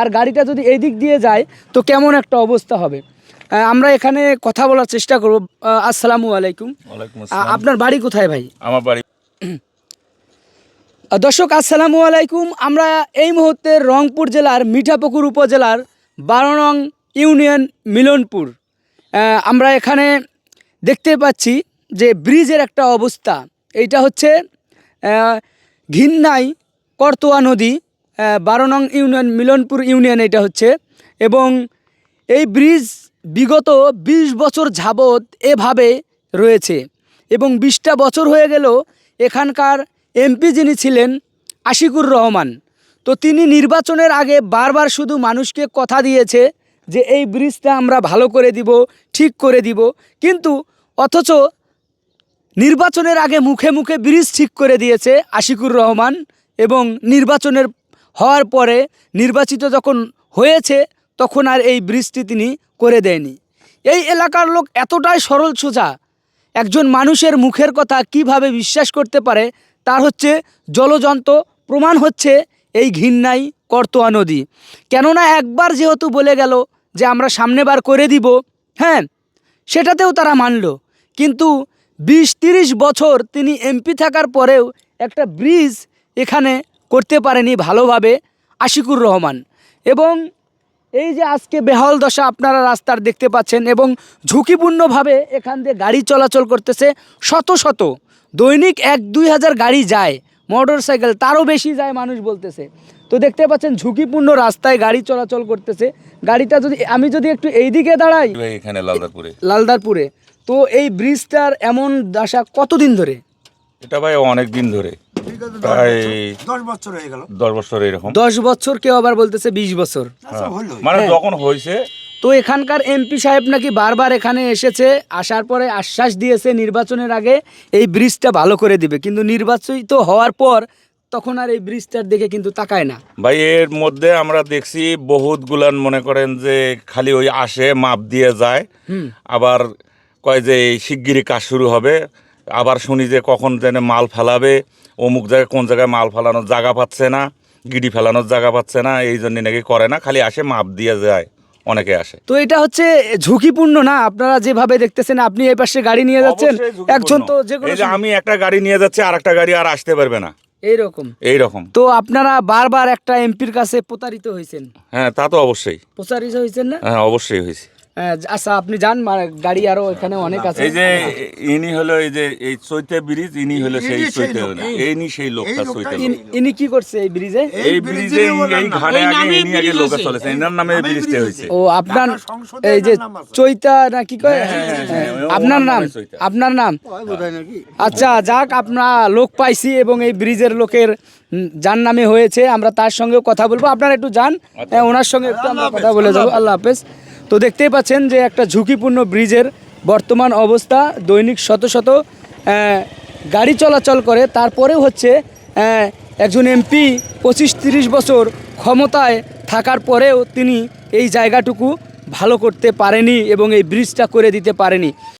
আর গাড়িটা যদি এই দিক দিয়ে যায় তো কেমন একটা অবস্থা হবে? আমরা এখানে কথা বলার চেষ্টা করব। আসসালামু আলাইকুম। আপনার বাড়ি কোথায় ভাই? আমার বাড়ি দর্শক আসসালামু আলাইকুম। আমরা এই মুহূর্তে রংপুর জেলার মিঠাপুকুর উপজেলার বারো নং ইউনিয়ন মিলনপুর। আমরা এখানে দেখতে পাচ্ছি যে ব্রিজের একটা অবস্থা। এইটা হচ্ছে ঘিন্নাই করতোয়া নদী। বারো নং ইউনিয়ন মিলনপুর ইউনিয়ন এটা হচ্ছে। এবং এই ব্রিজ বিগত ২০ বছর যাবৎ এভাবে রয়েছে। এবং বিশটা বছর হয়ে গেল এখানকার এমপি যিনি ছিলেন, আশিকুর রহমান। তো তিনি নির্বাচনের আগে বারবার শুধু মানুষকে কথা দিয়েছে যে এই ব্রিজটা আমরা ভালো করে দিব, ঠিক করে দিব। কিন্তু অথচ নির্বাচনের আগে মুখে মুখে ব্রিজ ঠিক করে দিয়েছে আশিকুর রহমান এবং নির্বাচনের হওয়ার পরে নির্বাচিত যখন হয়েছে, তখন আর এই ব্রিজটি তিনি করে দেয়নি। এই এলাকার লোক এতটাই সরল সোজা। একজন মানুষের মুখের কথা কীভাবে বিশ্বাস করতে পারে, তার হচ্ছে জলযন্ত প্রমাণ হচ্ছে এই ঘিন্নাই করতোয়া নদী। কেননা একবার যেহেতু বলে গেল যে আমরা সামনেবার করে দিব হ্যাঁ সেটাতেও তারা মানল। কিন্তু বিশ তিরিশ বছর তিনি এমপি থাকার পরেও একটা ব্রিজ এখানে করতে পারেনি ভালোভাবে আশিকুর রহমান। এবং এই যে আজকে বেহাল দশা আপনারা রাস্তার দেখতে পাচ্ছেন এবং ঝুঁকিপূর্ণভাবে এখান দিয়ে গাড়ি চলাচল করতেছে শত শত। দৈনিক এক দুই হাজার গাড়ি যায় মোটর সাইকেল তারও বেশি যায় মানুষ বলতেছে। তো দেখতে পাচ্ছেন ঝুঁকিপূর্ণ রাস্তায় গাড়ি চলাচল করতেছে। গাড়িটা যদি আমি যদি একটু এই দিকে দাঁড়াই এখানে লালদারপুরে। লালদারপুরে। তো এই ব্রিজটার এমন দশা কতদিন ধরে? এটা ভাই অনেক দিন ধরে। প্রায় দশ বছর হয়ে গেল। দশ বছর এরকম। দশ বছর কেউ আবার বলতেছে বিশ বছর। আচ্ছা মানে হ্যাঁ। যখন হয়েছে তো এখানকার এমপি সাহেব নাকি বারবার এখানে এসেছে আসার পরে আশ্বাস দিয়েছে নির্বাচনের আগে এই ব্রিজটা ভালো করে দিবে। কিন্তু নির্বাচিত হওয়ার পর তখন আর এই ব্রিজটার দিকে কিন্তু তাকায় না। ভাই এর মধ্যে আমরা দেখছি বহুত গুলান মনে করেন যে খালি ওই আসে মাপ দিয়ে যায়। আবার কয় যে এই শিগগিরই কাজ শুরু হবে। আবার শুনি যে কখন যেন মাল ফেলাবে। অমুক জায়গায় কোন জায়গায় মাল ফেলানোর জায়গা পাচ্ছে না গিডি ফেলানোর জায়গা পাচ্ছে না এই জন্য নাকি করে না খালি আসে মাপ দিয়ে যায় অনেকে আসে। তো এটা হচ্ছে ঝুঁকিপূর্ণ না? আপনারা যেভাবে দেখতেছেন আপনি এই পাশে গাড়ি নিয়ে যাচ্ছেন একজন তো যে কোনো আমি একটা গাড়ি নিয়ে যাচ্ছি আর একটা গাড়ি আর আসতে পারবে না। এইরকম। এই রকম তো আপনারা বারবার একটা এমপির কাছে প্রতারিত হয়েছেন? হ্যাঁ তা তো অবশ্যই। প্রচারিত হয়েছেন না? হ্যাঁ অবশ্যই হয়েছে। হ্যাঁ, আচ্ছা আপনি যান গাড়ি আরও এখানে অনেক আছে। এই যে ইনি হলো এই যে এই চৈতে ব্রিজ ইনি হলো সেই চৈতে সেই লোকটা চৈতে ইনি- কি করছে এই ব্রিজে? এই ব্রিজে এই ঘাটে আগে ইনি আগে লোক চলেছে এনার নামে এই ব্রিজটা হয়েছে। ও আপনার এই যে। চৈতা না কি কয়? হ্যাঁ, হ্যাঁ, হ্যাঁ, হ্যাঁ, আপনার নাম আপনার নাম? আচ্ছা যাক আপনার লোক পাইছি এবং এই ব্রিজের লোকের যার নামে হয়েছে আমরা তার সঙ্গে কথা বলব। আপনারা একটু যান। হ্যাঁ, ওনার সঙ্গে একটু আমরা কথা বলে যাব। আল্লাহ হাফেজ। তো দেখতেই পাচ্ছেন যে একটা ঝুঁকিপূর্ণ ব্রিজের বর্তমান অবস্থা, দৈনিক শত শত গাড়ি চলাচল করে। তারপরেও হচ্ছে একজন এমপি পঁচিশ তিরিশ বছর ক্ষমতায় থাকার পরেও তিনি এই জায়গাটুকু ভালো করতে পারেনি এবং এই ব্রিজটা করে দিতে পারেনি।